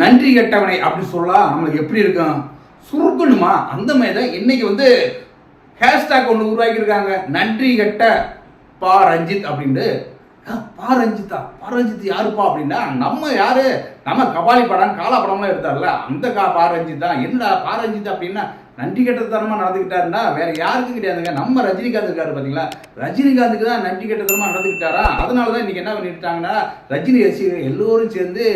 நன்றி கெட்டவனை அப்படி சொல்லலாம். நம்மளுக்கு எப்படி இருக்கும்? சுருக்கணுமா? அந்த மாதிரி தான் இன்னைக்கு வந்து ஹேஷ்டாக் ஒன்று உருவாக்கியிருக்காங்க. நன்றி கெட்ட பா ரஞ்சித் அப்படின்ட்டு. பா ரஞ்சித்தா? பா ரஞ்சித் யாருப்பா அப்படின்னா நம்ம யாரு? நம்ம கபாலி படம் காலா படம்லாம் எடுத்தார்ல. அந்த கா பா ரஞ்சித் தான். என்னடா பா ரஞ்சித் அப்படின்னா நன்றி கெட்டத்தனமாக நடந்துக்கிட்டாருன்னா வேற யாருக்கும் கிடையாதுங்க. நம்ம ரஜினிகாந்த் இருக்காரு பார்த்தீங்களா ரஜினிகாந்துக்கு தான் நன்றி கெட்டத்தனமாக நடந்துக்கிட்டாரா? அதனால தான் இன்னைக்கு என்ன பண்ணிட்டாங்கன்னா ரஜினி ரசிகர்கள் எல்லோரும் சேர்ந்து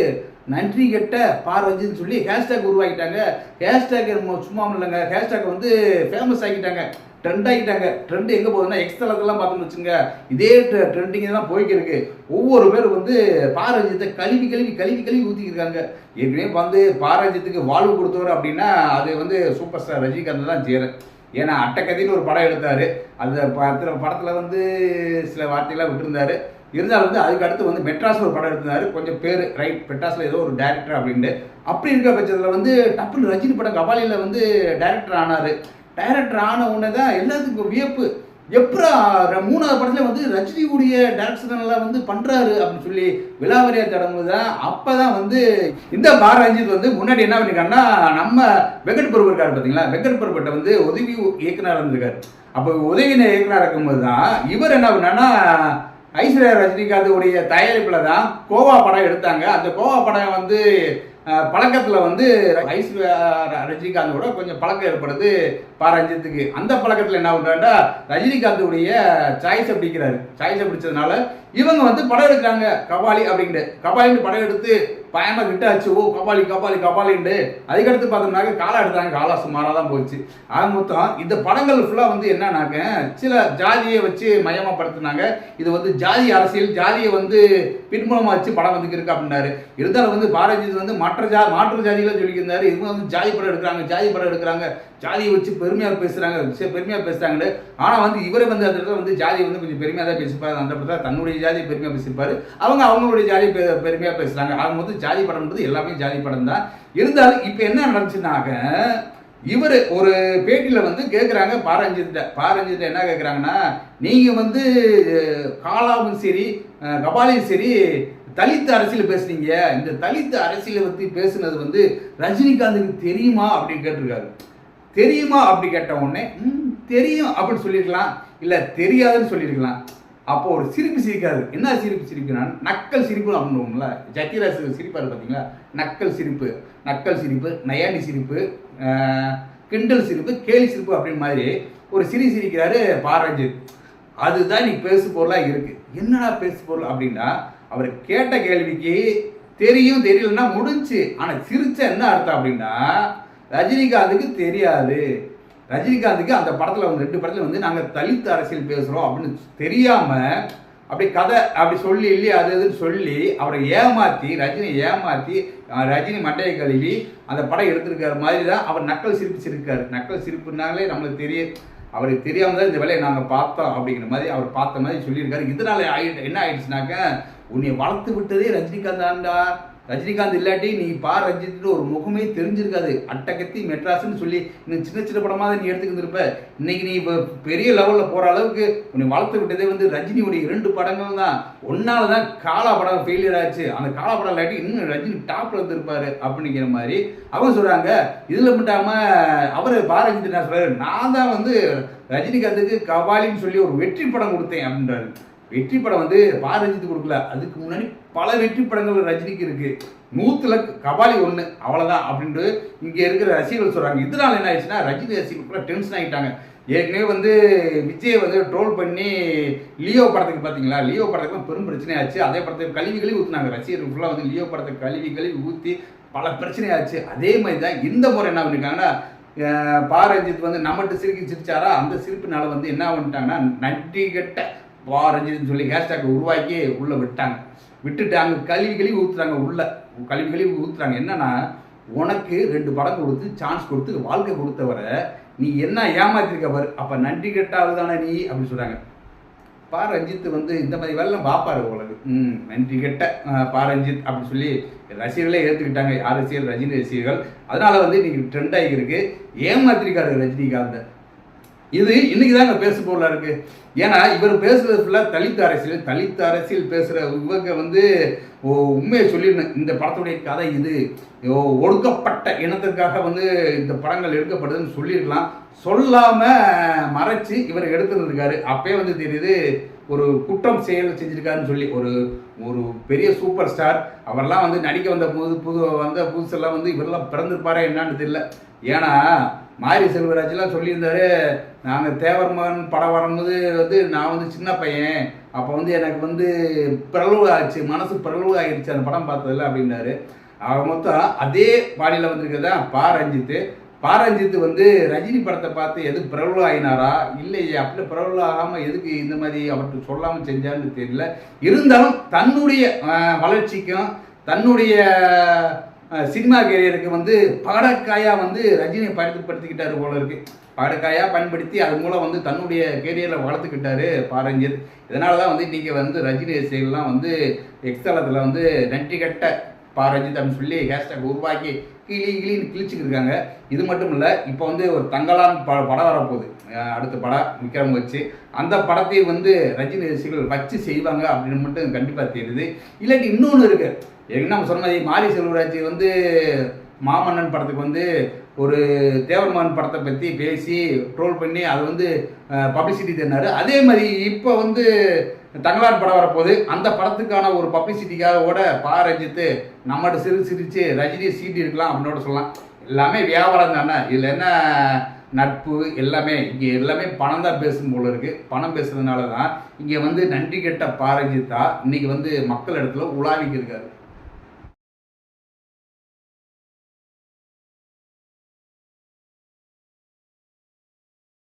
நன்றி கெட்ட பா சொல்லி ஹேஷ்டேக் உருவாக்கிட்டாங்க. ஹேஷ்டேக் சும்மா இல்லைங்க. ஹேஷ்டேக் வந்து ஃபேமஸ் ஆகிட்டாங்க ட்ரெண்ட் ஆகிட்டாங்க ட்ரெண்ட் எங்கே போகுதுன்னா எக்ஸ் தளத்தெல்லாம் பார்த்தோம்னு வச்சுங்க இதே ட்ரெண்டிங் தான் போய்க்கிருக்கு ஒவ்வொரு பேரும் வந்து பாரஞ்சியத்தை கழுவி கழுவி கழுவி கழுவி ஊற்றிக்கிருக்காங்க ஏற்கனவே வந்து பாரஞ்சியத்துக்கு வாழ்வு கொடுத்தவர் அப்படின்னா அது வந்து சூப்பர் ஸ்டார் ரஜினிகாந்த் தான் செய்கிறேன் ஏன்னா அட்டக்கதைன்னு ஒரு படம் எடுத்தார். அந்த படத்தில் படத்தில் வந்து சில வார்த்தைகள்லாம் விட்டுருந்தாரு. இருந்தாலும் வந்து அதுக்கு அடுத்து வந்து மெட்ராஸில் ஒரு படம் எடுத்திருந்தாரு. கொஞ்சம் பேர் ரைட் மெட்ராஸில் ஏதோ ஒரு டேரக்டர் அப்படின்ட்டு. அப்படி இருக்கிற பட்சத்தில் வந்து டப்புன்னு ரஜினி படம் கபாலியில் வந்து டேரக்டர் ஆனார். டைரக்டர் ஆன உடனே தான் எல்லாத்துக்கும் வியப்பு. எப்பரா மூணாவது படத்துல வந்து ரஜினியுடைய டைரக்ஷன் வந்து பண்றாரு அப்படின்னு சொல்லி விழாவரியா தொடங்குது தான் அப்பதான் வந்து இந்த பார ரஞ்சித் வந்து முன்னாடி என்ன பண்ணிருக்காருன்னா நம்ம வெங்கட் பிரபு இருக்காரு பாத்தீங்களா? வெங்கட் பிரபுட்ட வந்து உதவி இயக்குனர் இருந்திருக்காரு. அப்போ உதவி இயக்குனர் இருக்கும்போது தான் இவர் என்ன பண்ணான்னா ஐஸ்வர்யா ரஜினிகாந்த் உடைய தான் கோவா படம் எடுத்தாங்க. அந்த கோவா படம் வந்து பழக்கத்தில் வந்து ஐஸ்வர்யா ரஜினிகாந்தோட கொஞ்சம் பழக்கம் ஏற்படுது பா ரஞ்சித்துக்கு. அந்த பழக்கத்தில் என்ன பண்ணுறாண்டா ரஜினிகாந்துடைய சாய்ஸை பிடிக்கிறாரு. சாய்ஸை பிடிச்சதுனால இவங்க வந்து படம் எடுக்கிறாங்க கபாலி அப்படின்ட்டு. கபாலின்னு படம் எடுத்து பயமா விட்டாச்சு ஓ கபாலி கபாலி கபாலின்ட்டு. அதுக்கடுத்து பார்த்தோம்னாக்க காலா எடுத்தாங்க. காலா சுமாராக தான் போச்சு. ஆக மொத்தம் இந்த படங்கள் ஃபுல்லாக வந்து என்னன்னாக்க சில ஜாதியை வச்சு மயமாப்படுத்தினாங்க இது வந்து ஜாதி அரசியல் ஜாதியை வந்து பின்புலமாக வச்சு படம் வந்து இருக்கு அப்படின்னாரு. இருந்தாலும் வந்து பாரதிஜி வந்து மற்ற ஜா மாற்று ஜாதிகளை சொல்லியிருந்தாரு இவங்க வந்து ஜாதி படம் எடுக்கிறாங்க ஜாதி படம் எடுக்கிறாங்க. ஜாதியை வச்சு பெருமையாக பேசுகிறாங்க சரி, பேசுகிறாங்க ஆனால் வந்து இவரை வந்து அந்த இடத்துல வந்து ஜாதியை வந்து கொஞ்சம் பெருமையாக தான் பேசிப்பாரு. அந்த இடத்துல தன்னுடைய ஜாதியை பெருமையாக பேசியிருப்பாரு அவங்க அவங்களுடைய ஜாதியை பெ- பெருமையாக பேசுகிறாங்க ஆகும் வந்து ஜாதி படம்ன்றது எல்லாமே ஜாதி படம் தான். இருந்தாலும் இப்போ என்ன நடந்துச்சுனாக்க இவர் ஒரு பேட்டியில் வந்து கேட்குறாங்க பாரஞ்சித்த பாரஞ்சித்த என்ன கேட்குறாங்கன்னா நீங்கள் வந்து காலாவும் சரி கபாலியும் சரி தலித்து அரசியல் பேசுனீங்க. இந்த தலித்து அரசியலை பற்றி பேசுனது வந்து ரஜினிகாந்துக்கு தெரியுமா அப்படின்னு கேட்டிருக்காரு. தெரியுமா அப்படி கேட்ட உடனே "ம், தெரியும் அப்படின்னு சொல்லியிருக்கலாம். இல்லை தெரியாதுன்னு சொல்லியிருக்கலாம். அப்போ ஒரு சிரிப்பு சிரிக்காது. என்ன சிரிப்பு சிரிப்புனா நக்கல் சிரிப்பு அப்படின்னுவோம்ல. ஜக்கீரா சிரிப்பார் சிரிப்பாரு பார்த்தீங்களா? நக்கல் சிரிப்பு நக்கல் சிரிப்பு நயானி சிரிப்பு கிண்டல் சிரிப்பு கேலி சிரிப்பு அப்படின்னு மாதிரி ஒரு சிரி சிரிக்கிறாரு பாரஞ்சித். அதுதான் நீ பேசு பொருளாக இருக்கு. என்னடா பேசு பொருள் அப்படின்னா அவர் கேட்ட கேள்விக்கு தெரியும் தெரியலன்னா முடிஞ்சு. ஆனால் சிரிச்ச என்ன அர்த்தம் அப்படின்னா ரஜினிகாந்துக்கு தெரியாது. ரஜினிகாந்துக்கு அந்த படத்தில் வந்து ரெண்டு படத்தில் வந்து நாங்கள் தலித் அரசியல் பேசுகிறோம் அப்படின்னு தெரியாமல் அப்படி கதை அப்படி சொல்லி இல்லையா அது இதுன்னு சொல்லி அவரை ஏமாற்றி ரஜினி ஏமாற்றி ரஜினி மண்டையை கழுவி அந்த படம் எடுத்திருக்கிற மாதிரி தான் அவர் நக்கல் சிரிப்பு சிரிக்காரு நக்கல் சிரிப்புனாலே நம்மளுக்கு தெரியும் அவருக்கு தெரியாமல் தான் இந்த வேலையை நாங்கள் பார்த்தோம் அப்படிங்கிற மாதிரி அவர் பார்த்த மாதிரி சொல்லியிருக்காரு. இதனால ஆயி என்ன ஆயிடுச்சுனாக்க உன்னை வளர்த்து விட்டதே ரஜினிகாந்த் தான்டா ரஜினிகாந்த் இல்லாட்டி நீ பா ரஞ்சித்னு ஒரு முகமே தெரிஞ்சிருக்காது. அட்டகத்தி மெட்ராஸ்ன்னு சொல்லி இன்னும் சின்ன சின்ன படமாக தான் நீ எடுத்துக்கிட்டு இருப்ப. இன்னைக்கு நீ இப்போ பெரிய லெவலில் போகிற அளவுக்கு உன்னை வளர்த்து விட்டதே வந்து ரஜினியுடைய இரண்டு படங்கள் தான். ஒன்னால தான் காலா படம் ஃபெயிலியர் ஆச்சு. அந்த காலா படம் இல்லாட்டி இன்னும் ரஜினி டாப்பில் இருந்திருப்பாரு அப்படிங்கிற மாதிரி அவங்க சொல்கிறாங்க இதில் மட்டும் அவர் பாரஞ்சித் என்ன சொல்கிறார் நான் தான் வந்து ரஜினிகாந்துக்கு கபாலின்னு சொல்லி ஒரு வெற்றி படம் கொடுத்தேன் அப்படின்றாரு. வெற்றி படம் வந்து பாரஞ்சித் கொடுக்கல. அதுக்கு முன்னாடி பல வெற்றி படங்கள் ரஜினிக்கு இருக்கு. நூத்துல கபாலி ஒண்ணு அவ்வளவுதான் அப்படின்ட்டு இங்க இருக்கிற ரசிகர்கள் சொல்றாங்க. இதனால என்ன ஆயிடுச்சுன்னா ரஜினி ரசிகர்கள் டென்ஷன் ஆகிட்டாங்க ஏற்கனவே வந்து விஜய் வந்து ட்ரோல் பண்ணி லியோ படத்துக்கு பார்த்தீங்களா லியோ படத்துக்கு பெரும் பிரச்சனையாச்சு அதே படத்துக்கு கழிவுகளையும் ஊற்றினாங்க ரசிகர்கள் ஃபுல்லாக வந்து லியோ படத்துக்கு கழிவுகளையும் ஊற்றி பல பிரச்சனையாச்சு அதே மாதிரி தான் இந்த முறை என்ன பண்ணியிருக்காங்கன்னா பாரஞ்சித் வந்து நம்மகிட்ட சிரிக்கி சிரிச்சாரா? அந்த சிரிப்புனால வந்து என்ன பண்ணிட்டாங்கன்னா நன்றி கெட்ட சொல்லி ஹேஷ்டாக் உருவாக்கி உள்ளே விட்டாங்க. விட்டுட்டு அங்கே கழுவி கழுவி ஊற்றுறாங்க உள்ள. கழிவு கழுவி ஊற்றுறாங்க என்னன்னா உனக்கு ரெண்டு படம் கொடுத்து சான்ஸ் கொடுத்து வாழ்க்கை கொடுத்தவரை நீ என்ன ஏமாத்திருக்க பாரு. அப்போ நன்றி கெட்ட தானே நீ அப்படின்னு சொல்கிறாங்க பா ரஞ்சித் வந்து இந்த மாதிரி வேலைலாம் பார்ப்பாரு உங்களுக்கு ம் நன்றி கெட்ட பா ரஞ்சித் அப்படின்னு சொல்லி ரசிகர்களே ஏற்றுக்கிட்டாங்க யார் ரசிகர் ரஜினி ரசிகர்கள். அதனால வந்து இன்னைக்கு ட்ரெண்ட் ஆகியிருக்கு ஏமாத்திருக்காரு ரஜினிகாந்த். இது இன்னைக்கு தாங்க பேச பொருளா இருக்கு. ஏன்னா இவர் பேசுறது ஃபுல்லாக தலித் அரசியல். தலித் அரசியல் பேசுகிற இவங்க வந்து உண்மையை சொல்லிடணும் இந்த படத்துடைய கதை இது. ஒடுக்கப்பட்ட இனத்திற்காக வந்து இந்த படங்கள் எடுக்கப்படுதுன்னு சொல்லியிருக்கலாம். சொல்லாமல் மறைச்சு இவர் எடுத்துருந்துருக்காரு. அப்பயே வந்து தெரியுது ஒரு குற்றம் செயல் செஞ்சுருக்காருன்னு சொல்லி ஒரு ஒரு பெரிய சூப்பர் ஸ்டார். அவரெல்லாம் வந்து நடிக்க வந்த புது புது வந்த புதுசெல்லாம் வந்து இவரெல்லாம் பிறந்திருப்பாரே என்னான்னு தெரியல. ஏன்னா மாரி செல்வராஜ்லாம் சொல்லியிருந்தாரு நாங்கள் தேவர் மகன் படம் வரும்போது வந்து நான் வந்து சின்ன பையன் அப்போ வந்து எனக்கு வந்து பிறழ்வு ஆச்சு மனசு பிறழ்வு ஆகிடுச்சு அந்த படம் பார்த்ததில்ல அப்படின்னாரு. அவர் மொத்தம் அதே பாடியில் வந்திருக்கிறதா? பா. ரஞ்சித்து. பா. ரஞ்சித் வந்து ரஜினி படத்தை பார்த்து எது பிரபலம் ஆயினாரா இல்லையே அப்படி பிரபலம் ஆகாமல் எதுக்கு இந்த மாதிரி அவர்கிட்ட சொல்லாமல் செஞ்சான்னு தெரியல. இருந்தாலும் தன்னுடைய வளர்ச்சிக்கும் தன்னுடைய சினிமா கேரியருக்கு வந்து பகடக்காயா வந்து ரஜினியை பயன்படுத்திக்கிட்டாரு போல இருக்கு. பகடக்காயா பயன்படுத்தி அது மூலம் வந்து தன்னுடைய கேரியரில் வளர்த்துக்கிட்டாரு பாரஞ்சர் இதனால தான் வந்து இன்றைக்கி வந்து ரஜினி செயல்லாம் வந்து எக்ஸ்தலத்தில் வந்து நன்றி கட்ட பாரஞ்சித் அப்படின்னு சொல்லி ஹேஷ்டாக் உருவாக்கி கிளி கிளின்னு கிழிச்சுக்கிட்டு இருக்காங்க. இது மட்டும் இல்லை இப்போ வந்து ஒரு தங்கலான் ப படம் வரப்போகுது. அடுத்த படம் விக்ரம் வச்சு. அந்த படத்தை வந்து ரஜினி ரசிகர்கள் வச்சு செய்வாங்க அப்படின்னு மட்டும் கண்டிப்பாக தெரியுது. இல்லாட்டி இன்னொன்று இருக்குது என்ன நம்ம சொன்ன மாதிரி மாரி செல்வராஜ் வந்து மாமன்னன் படத்துக்கு வந்து ஒரு தேவர்மான் படத்தை பற்றி பேசி ட்ரோல் பண்ணி அது வந்து பப்ளிசிட்டி தந்தார். அதே மாதிரி இப்போ வந்து தங்கலான் படம் வரப்போகுது. அந்த படத்துக்கான ஒரு பப்ளிசிட்டிக்காக கூட பா ரஞ்சித்து நம்மகிட்ட சிறு சிரித்து ரஜினி சீட்டி இருக்கலாம் அப்படின்னு சொல்லலாம். எல்லாமே வியாபாரம் தானே. இதில் என்ன நட்பு? எல்லாமே இங்கே எல்லாமே பணம் தான் பேசும் போல இருக்குது பணம் பேசுறதுனால தான் இங்கே வந்து நன்றி கெட்ட பாரஞ்சித்தா இன்றைக்கி வந்து மக்கள் இடத்துல உலாவிக்கு இருக்காரு